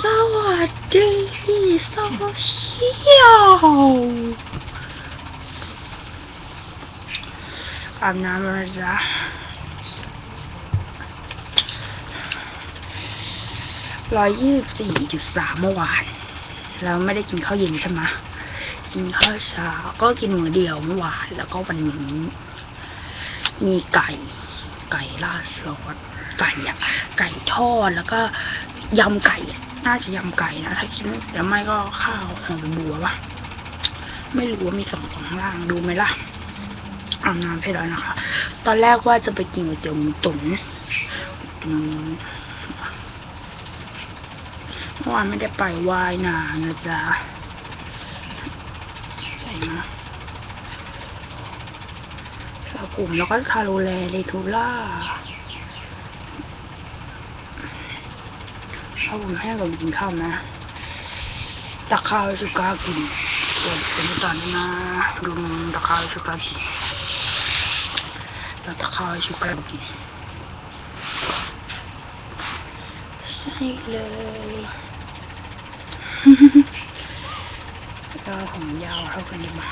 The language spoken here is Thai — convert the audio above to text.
สวัสดีโซเชียลอาบน้ำแล้วนะจ๊ะร้อยยี่สิบสี่จุดสามเมื่อวาน แล้วไม่ได้กินข้าวเย็นใช่ไหมกินข้าวเช้าก็กินมื้อเดียวเมื่อวาน แล้วก็วันนี้ มีไก่ ไก่ราดซอสไก่อะไก่ทอดแล้วก็ยำไก่น่าจะยำไก่นะถ้าคิดแล้วไม่ก็ข้าวหอมบัวปะไม่รู้ว่ามีสองของล่างดูไหมล่ะอาบน้ำให้แล้วนะคะ ตอนแรกว่าจะไปกินก๋วยเตี๋ยวหมูตุ๋นเมื่อวานไม่ได้ไปว่ายน้ำนะจ๊ะใส่มาสาว กลุ่มแล้วก็คาโรแลเลทูล่าเอาผมให้เรากินข้าวนะตักข้าวให้สุกากินเดี๋ยวเป็นตอนนะดูตักข้าวให้สุกากินแล้วตักข้าวให้สุกากินใช่เลยก็ผมยาวเท่ากันดีมา